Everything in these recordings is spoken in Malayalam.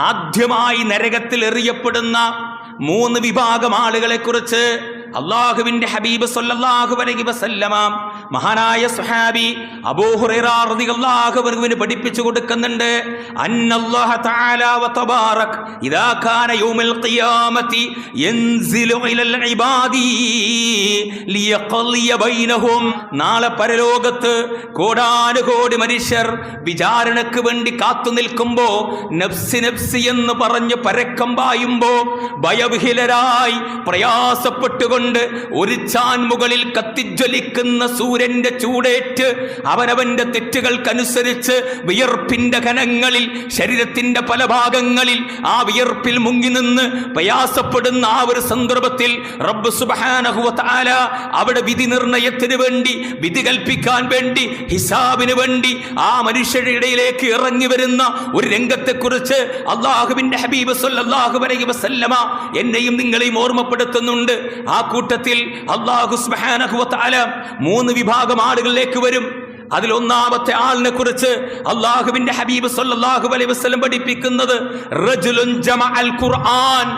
ആദ്യമായി നരകത്തിൽ എറിയപ്പെടുന്ന മൂന്ന് വിഭാഗം ആളുകളെ കുറിച്ച് അള്ളാഹുവിന്റെ ഹബീബ് സൊല്ലാഹു അലൈഹി വസല്ലമ മഹാനായ സുഹാബി അബൂഹുറിന് പഠിപ്പിച്ചു കൊടുക്കുന്നുണ്ട്. നാളെ പരലോകത്ത് കോടാനുകോടി മനുഷ്യർ വിചാരണക്ക് വേണ്ടി കാത്തു നിൽക്കുമ്പോ നബ്സി നബ്സി എന്ന് പറഞ്ഞ് പരക്കം പായുമ്പോ ഭയവിഹിലരായി പ്രയാസപ്പെട്ടുകൊണ്ട് ഒരു ചാൻ മുകളിൽ കത്തിജ്വലിക്കുന്ന സൂര്യന്റെ ചൂടേറ്റ് അവനവന്റെ തെറ്റുകൾക്കനുസരിച്ച് വിയർപ്പിന്റെ ഘനങ്ങളിൽ ശരീരത്തിന്റെ പല ഭാഗങ്ങളിൽ ആ വിയർപ്പിൽ മുങ്ങി നിന്ന് പ്രയാസപ്പെടുന്ന ആ ഒരു സന്ദർഭത്തിൽ റബ്ബ് സുബാനഹുല അവിടെ വിധി നിർണയത്തിന് വേണ്ടി വിധി കൽപ്പിക്കാൻ വേണ്ടി ഹിസാബിന് വേണ്ടി ആ മനുഷ്യരുടെ ഇടയിലേക്ക് ഇറങ്ങി വരുന്ന ഒരു രംഗത്തെക്കുറിച്ച് അള്ളാഹുബിന്റെ ഹബീബ് അള്ളാഹു അലൈഹി വസല്ലമ എന്നെയും നിങ്ങളെയും ഓർമ്മപ്പെടുത്തുന്നുണ്ട്. ആ കൂട്ടത്തിൽ അള്ളാഹു തആല മൂന്ന് വിഭാഗം ആളുകളിലേക്ക് വരും. അതിൽ ഒന്നാമത്തെ ആളിനെ കുറിച്ച് അള്ളാഹുവിന്റെ ഹബീബ് സല്ലല്ലാഹു അലൈ വസ്ലം പഠിപ്പിക്കുന്നത് ഖുർആൻ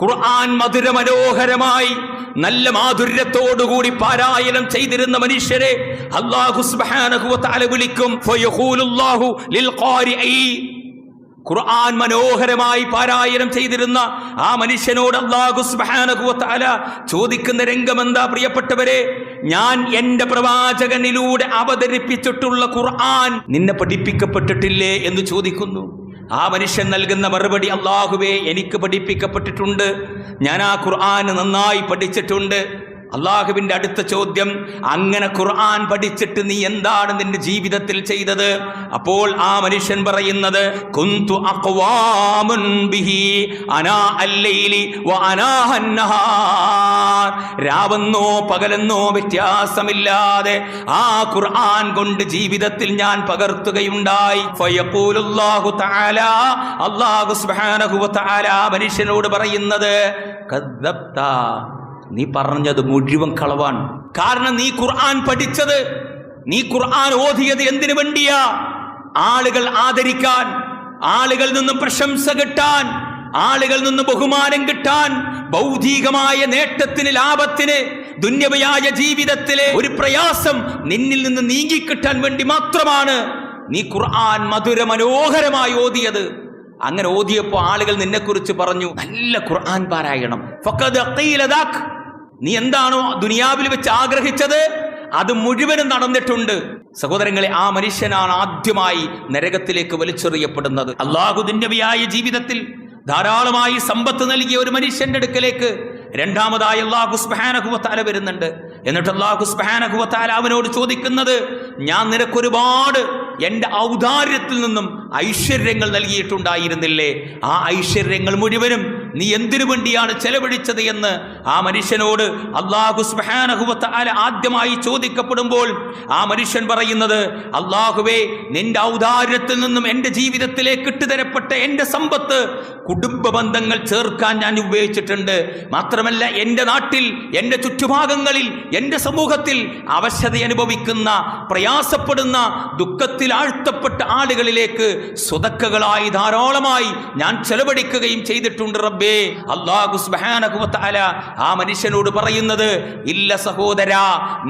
ഖുർആൻ മധുര മനോഹരമായി നല്ല മാധുര്യത്തോടുകൂടി പാരായണം ചെയ്തിരുന്ന മനുഷ്യരെ വിളിക്കും ഖുർആൻ മനോഹരമായി പാരായണം ചെയ്തിരുന്ന ആ മനുഷ്യനോട് അള്ളാഹു സുബ്ഹാനഹു വ ചോദിക്കുന്ന രംഗം എന്താ പ്രിയപ്പെട്ടവരെ? ഞാൻ എന്റെ പ്രവാചകനിലൂടെ അവതരിപ്പിച്ചിട്ടുള്ള ഖുർആൻ നിന്നെ പഠിപ്പിക്കപ്പെട്ടിട്ടില്ലേ എന്ന് ചോദിക്കുന്നു. ആ മനുഷ്യൻ നൽകുന്ന മറുപടി അള്ളാഹുവേ എനിക്ക് പഠിപ്പിക്കപ്പെട്ടിട്ടുണ്ട്. ഞാൻ ആ ഖുർആൻ നന്നായി പഠിച്ചിട്ടുണ്ട്. അള്ളാഹുവിന്റെ അടുത്ത ചോദ്യം അങ്ങനെ ഖുർആൻ പഠിച്ചിട്ട് നീ എന്താണ് നിന്റെ ജീവിതത്തിൽ ചെയ്തത്? അപ്പോൾ ആ മനുഷ്യൻ പറയുന്നത് കുന്തു ബിഹി അനാ വ രാവെന്നോ പകലെന്നോ വ്യത്യാസമില്ലാതെ ആ ഖുർആൻ കൊണ്ട് ജീവിതത്തിൽ ഞാൻ പകർത്തുകയുണ്ടായി. അള്ളാഹു മനുഷ്യനോട് പറയുന്നത് നീ പറഞ്ഞത് മുഴുവൻ കളവാണ്. കാരണം നീ ഖുർആൻ പഠിച്ചത്. നീ ഖുർആൻ ഓതിയത് എന്തിനു വേണ്ടിയാ? ആളുകൾ ആദരിക്കാൻ ആളുകൾ നിന്നും പ്രശംസ കിട്ടാൻ ആളുകൾ നിന്ന് ബഹുമാനം കിട്ടാൻ ഭൗതികമായ നേട്ടത്തിന് ലാഭത്തിന് ദുന്യവയായ ജീവിതത്തിലെ ഒരു പ്രയാസം നിന്നിൽ നിന്ന് നീങ്ങിക്കിട്ടാൻ വേണ്ടി മാത്രമാണ് നീ ഖുർആൻ മധുര മനോഹരമായി ഓതിയത്. അങ്ങനെ ഓതിയപ്പോൾ ആളുകൾ നിന്നെക്കുറിച്ച് പറഞ്ഞു നല്ല ഖുർആൻ പാരായണം. നീ എന്താണോ ദുനിയാവിൽ വെച്ച് ആഗ്രഹിച്ചത് അത് മുഴുവനും നടന്നിട്ടുണ്ട്. സഹോദരങ്ങളെ ആ മനുഷ്യനാണ് ആദ്യമായി നരകത്തിലേക്ക് വലിച്ചെറിയപ്പെടുന്നത്. അള്ളാഹുദിന്യവിയായ ജീവിതത്തിൽ ധാരാളമായി സമ്പത്ത് നൽകിയ ഒരു മനുഷ്യന്റെ അടുക്കലേക്ക് രണ്ടാമതായി അള്ളാഹു സ്പഹാനഹുവത്താല വരുന്നുണ്ട്. എന്നിട്ട് അള്ളാഹു സ്പഹാനഹുവത്താല അവനോട് ചോദിക്കുന്നത് ഞാൻ നിനക്കൊരുപാട് എന്റെ ഔദാര്യത്തിൽ നിന്നും ഐശ്വര്യങ്ങൾ നൽകിയിട്ടുണ്ടായിരുന്നില്ലേ? ആ ഐശ്വര്യങ്ങൾ മുഴുവനും നീ എന്തിനു വേണ്ടിയാണ് ചെലവഴിച്ചത് എന്ന് ആ മനുഷ്യനോട് അള്ളാഹു സ്ബഹാനഹുവത്താല ആദ്യമായി ചോദിക്കപ്പെടുമ്പോൾ ആ മനുഷ്യൻ പറയുന്നത് അള്ളാഹുവേ നിന്റെ ഔദാര്യത്തിൽ നിന്നും എന്റെ ജീവിതത്തിലേക്ക് ഇട്ടുതരപ്പെട്ട എന്റെ സമ്പത്ത് കുടുംബ ബന്ധങ്ങൾ ചേർക്കാൻ ഞാൻ ഉപയോഗിച്ചിട്ടുണ്ട്. മാത്രമല്ല എന്റെ നാട്ടിൽ എന്റെ ചുറ്റുഭാഗങ്ങളിൽ എന്റെ സമൂഹത്തിൽ അവശത അനുഭവിക്കുന്ന പ്രയാസപ്പെടുന്ന ദുഃഖത്തിൽ ആഴ്ത്തപ്പെട്ട ആളുകളിലേക്ക് സ്വതക്കകളായി ധാരാളമായി ഞാൻ ചെലവഴിക്കുകയും ചെയ്തിട്ടുണ്ട് റബ്ബേ. അള്ളാഹു സുബ്ഹാനഹു വ ആ മനുഷ്യനോട് പറയുന്നത് ഇല്ല സഹോദര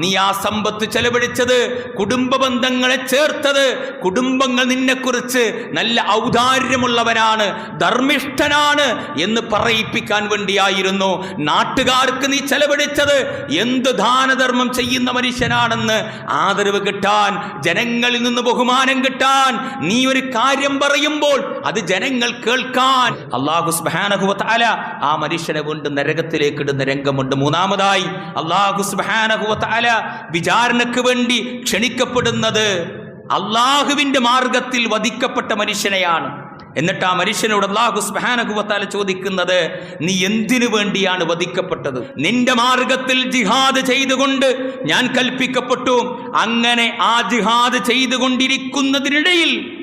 നീ ആ സമ്പത്ത് ചെലവഴിച്ചത് കുടുംബ ബന്ധങ്ങളെ ചേർത്തത് കുടുംബങ്ങൾ നിന്നെക്കുറിച്ച് നല്ല ഔദാര്യമുള്ളവനാണ് ധർമ്മിഷ്ഠനാണ് എന്ന് പറയിപ്പിക്കാൻ വേണ്ടിയായിരുന്നു. നാട്ടുകാർക്ക് നീ ചെലവഴിച്ചത് എന്ത് ദാനധർമ്മം ചെയ്യുന്ന മനുഷ്യനാണെന്ന് ആദരവ് കിട്ടാൻ ജനങ്ങളിൽ നിന്ന് ബഹുമാനം കിട്ടാൻ നീ ഒരു കാര്യം പറയുമ്പോൾ അത് ജനങ്ങൾ കേൾക്കാൻ. അള്ളാഹു സുബ്ഹാനഹു തആല ആ മനുഷ്യനെ കൊണ്ട് നരകത്തിലേക്ക് ഇടുന്ന രംഗമുണ്ട്. മൂന്നാമതായി അള്ളാഹു വതആല തആല വിചാരണക്ക് വേണ്ടി ക്ഷണിക്കപ്പെടുന്നത് അള്ളാഹുവിന്റെ മാർഗത്തിൽ വധിക്കപ്പെട്ട മനുഷ്യനെയാണ്. എന്നിട്ട് ആ മനുഷ്യനോട് അള്ളാഹു സ്ബഹാനകുവത്താല ചോദിക്കുന്നത് നീ എന്തിനു വേണ്ടിയാണ് വധിക്കപ്പെട്ടത്? നിന്റെ മാർഗത്തിൽ ജിഹാദ് ചെയ്തുകൊണ്ട് ഞാൻ കൽപ്പിക്കപ്പെട്ടു. അങ്ങനെ ആ ജിഹാദ് ചെയ്തുകൊണ്ടിരിക്കുന്നതിനിടയിൽ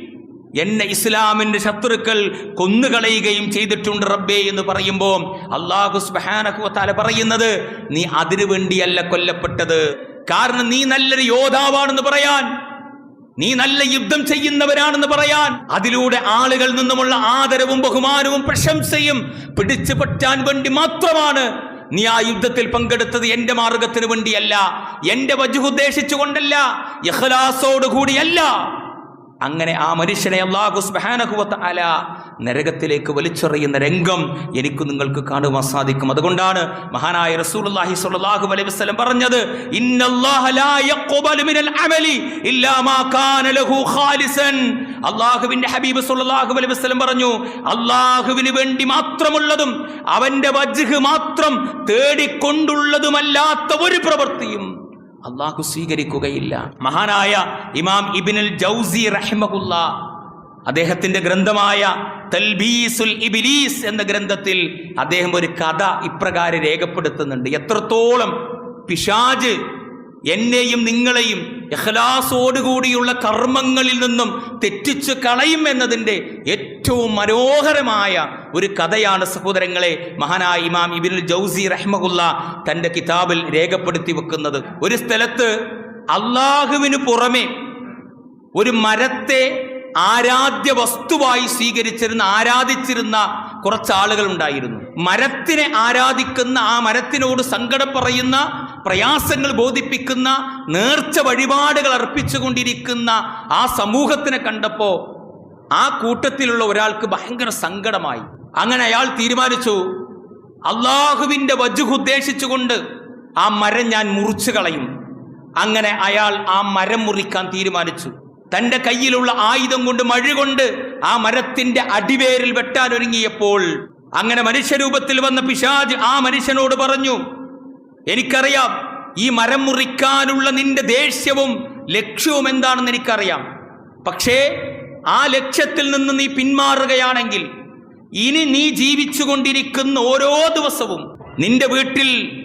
എന്നെ ഇസ്ലാമിന്റെ ശത്രുക്കൾ കൊന്നുകളയുകയും ചെയ്തിട്ടുണ്ട് റബ്ബേ എന്ന് പറയുമ്പോൾ അള്ളാഹു സ്ബഹാനഹുത്താല പറയുന്നത് നീ അതിനു വേണ്ടിയല്ല കൊല്ലപ്പെട്ടത്. കാരണം നീ നല്ലൊരു യോധാവാണെന്ന് പറയാൻ നീ നല്ല യുദ്ധം ചെയ്യുന്നവരാണെന്ന് പറയാൻ അതിലൂടെ ആളുകൾ നിന്നുമുള്ള ആദരവും ബഹുമാനവും പ്രശംസയും പിടിച്ചു പറ്റാൻ വേണ്ടി മാത്രമാണ് നീ ആ യുദ്ധത്തിൽ പങ്കെടുത്തത്. എന്റെ മാർഗത്തിന് വേണ്ടിയല്ല എന്റെ വജു യഹ്ലാസോടുകൂടിയല്ല യഹ്ലാസോട് കൂടിയല്ല അങ്ങനെ ആ മനുഷ്യനെ അള്ളാഹു സുബ്ഹാനഹുവത്ത അല നരകത്തിലേക്ക് വലിച്ചെറിയുന്ന രംഗം എനിക്ക് നിങ്ങൾക്ക് കാണുവാൻ സാധിക്കും. അതുകൊണ്ടാണ് മഹാനായ റസൂലുള്ളാഹി സ്വല്ലല്ലാഹു അലൈഹി വസല്ലം പറഞ്ഞത് ഇന്നല്ലാഹ ലാ യഖ്ബലു മിനൽ അമലി ഇല്ലാ മാ കാന ലഹു ഖാലിസൻ. അള്ളാഹുവിന്റെ ഹബീബ് സ്വല്ലല്ലാഹു അലൈഹി വസല്ലം പറഞ്ഞു അള്ളാഹുവിന് വേണ്ടി മാത്രമുള്ളതും അവന്റെ വജ്ഹ് മാത്രം തേടിക്കൊണ്ടുള്ളതുമല്ലാത്ത ഒരു പ്രവൃത്തിയും അള്ളാഹു സ്വീകരിക്കുകയില്ല. മഹാനായ ഇമാം ഇബിനുൽ ജൗസി റഹിമഹുല്ല അദ്ദേഹത്തിന്റെ ഗ്രന്ഥമായ തൽബീസുൽ ഇബിലീസ് എന്ന ഗ്രന്ഥത്തിൽ അദ്ദേഹം ഒരു കഥ ഇപ്രകാരം രേഖപ്പെടുത്തുന്നുണ്ട്. എത്രത്തോളം പിശാജ് എന്നെയും നിങ്ങളെയും യഹ്ലാസോടുകൂടിയുള്ള കർമ്മങ്ങളിൽ നിന്നും തെറ്റിച്ച് കളയും എന്നതിന്റെ ഏറ്റവും മനോഹരമായ ഒരു കഥയാണ് സഹോദരങ്ങളെ മഹാനായ ഇമാം ഇബിനുൽ ജൗസി റഹ്മുല്ല തന്റെ കിതാബിൽ രേഖപ്പെടുത്തി വെക്കുന്നത്. ഒരു സ്ഥലത്ത് അള്ളാഹുവിന് പുറമെ ഒരു മരത്തെ ആരാധ്യ വസ്തുവായി സ്വീകരിച്ചിരുന്ന ആരാധിച്ചിരുന്ന കുറച്ച് ആളുകൾ ഉണ്ടായിരുന്നു. മരത്തിനെ ആരാധിക്കുന്ന ആ മരത്തിനോട് സങ്കടം പറയുന്ന പ്രയാസങ്ങൾ ബോധിപ്പിക്കുന്ന നേർച്ച വഴിപാടുകൾ അർപ്പിച്ചുകൊണ്ടിരിക്കുന്ന ആ സമൂഹത്തിനെ കണ്ടപ്പോൾ ആ കൂട്ടത്തിലുള്ള ഒരാൾക്ക് ഭയങ്കര സങ്കടമായി. അങ്ങനെ അയാൾ തീരുമാനിച്ചു അള്ളാഹുവിന്റെ വജുഹ് ഉദ്ദേശിച്ചുകൊണ്ട് ആ മരം ഞാൻ മുറിച്ചു കളയും. അങ്ങനെ അയാൾ ആ മരം മുറിക്കാൻ തീരുമാനിച്ചു. തന്റെ കയ്യിലുള്ള ആയുധം കൊണ്ട് മഴ കൊണ്ട് ആ മരത്തിന്റെ അടിവേരിൽ വെട്ടാനൊരുങ്ങിയപ്പോൾ അങ്ങനെ മനുഷ്യരൂപത്തിൽ വന്ന പിശാജ് ആ മനുഷ്യനോട് പറഞ്ഞു എനിക്കറിയാം ഈ മരം മുറിക്കാനുള്ള നിന്റെ ദേഷ്യവും ലക്ഷ്യവും എന്താണെന്ന് എനിക്കറിയാം. പക്ഷേ ആ ലക്ഷ്യത്തിൽ നിന്ന് നീ പിന്മാറുകയാണെങ്കിൽ ഇനി നീ ജീവിച്ചുകൊണ്ടിരിക്കുന്ന ഓരോ ദിവസവും നിന്റെ വീട്ടിൽ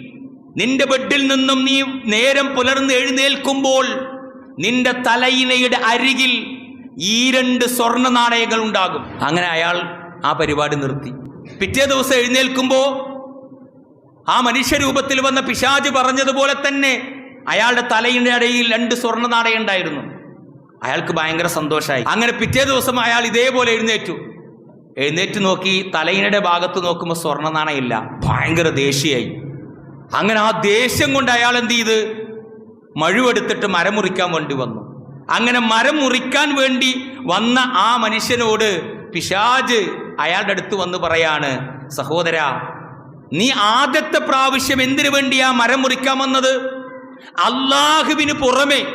നിന്റെ ബെഡിൽ നിന്നും നീ നേരം പുലർന്ന് എഴുന്നേൽക്കുമ്പോൾ നിന്റെ തലയിണയുടെ അരികിൽ ഈ രണ്ട് സ്വർണ നാണയങ്ങൾ ഉണ്ടാകും. അങ്ങനെ അയാൾ ആ പരിപാടി നിർത്തി. പിറ്റേ ദിവസം എഴുന്നേൽക്കുമ്പോൾ ആ മനുഷ്യരൂപത്തിൽ വന്ന പിശാജ് പറഞ്ഞതുപോലെ തന്നെ അയാളുടെ തലയുടെ ഇടയിൽ രണ്ട് സ്വർണ നാടയുണ്ടായിരുന്നു അയാൾക്ക് ഭയങ്കര സന്തോഷമായി അങ്ങനെ പിറ്റേ ദിവസം അയാൾ ഇതേപോലെ എഴുന്നേറ്റു. എഴുന്നേറ്റ് നോക്കി തലയിണയുടെ ഭാഗത്ത് നോക്കുമ്പോൾ സ്വർണ നാണയില്ല ഭയങ്കര ദേഷ്യയായി. അങ്ങനെ ആ ദേഷ്യം കൊണ്ട് അയാൾ എന്ത് ചെയ്ത്? മഴുവെടുത്തിട്ട് മരം മുറിക്കാൻ വേണ്ടി വന്നു. അങ്ങനെ മരം മുറിക്കാൻ വേണ്ടി വന്ന ആ മനുഷ്യനോട് പിശാജ് അയാളുടെ അടുത്ത് വന്ന് പറയാണ് സഹോദര നീ ആദ്യത്തെ പ്രാവശ്യം എന്തിനു വേണ്ടിയാ മരം മുറിക്കാൻ വന്നത്? അള്ളാഹുവിന് പുറമെ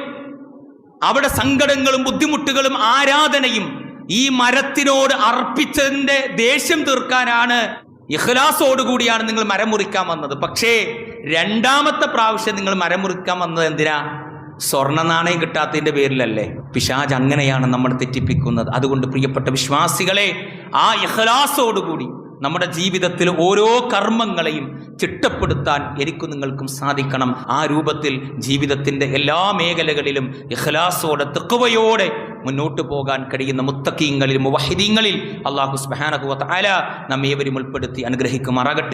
അവിടെ സങ്കടങ്ങളും ബുദ്ധിമുട്ടുകളും ആരാധനയും ഈ മരത്തിനോട് അർപ്പിച്ചതിന്റെ ദേഷ്യം തീർക്കാനാണ് ഇഹ്ലാസോടുകൂടിയാണ് നിങ്ങൾ മരം മുറിക്കാൻ വന്നത്. പക്ഷേ രണ്ടാമത്തെ പ്രാവശ്യം നിങ്ങൾ മരം മുറിക്കാൻ വന്നത് എന്തിനാ? സ്വർണ നാണയം കിട്ടാത്തതിന്റെ പേരിലല്ലേ? പിശാജ് അങ്ങനെയാണ് നമ്മൾ തെറ്റിപ്പിക്കുന്നത്. അതുകൊണ്ട് പ്രിയപ്പെട്ട വിശ്വാസികളെ ആ ഇഖ്ലാസോടുകൂടി നമ്മുടെ ജീവിതത്തിൽ ഓരോ കർമ്മങ്ങളെയും ചിട്ടപ്പെടുത്താൻ എനിക്കും നിങ്ങൾക്കും സാധിക്കണം. ആ രൂപത്തിൽ ജീവിതത്തിന്റെ എല്ലാ മേഖലകളിലും ഇഖ്ലാസോടെ തെക്കുവയോടെ മുന്നോട്ട് പോകാൻ കഴിയുന്ന മുത്തക്കീങ്ങളിൽ മുവഹിദീങ്ങളിൽ അള്ളാഹു സുബ്ഹാനഹു താല നമ്മേവരും ഉൾപ്പെടുത്തി അനുഗ്രഹിക്കുമാറാകട്ടെ.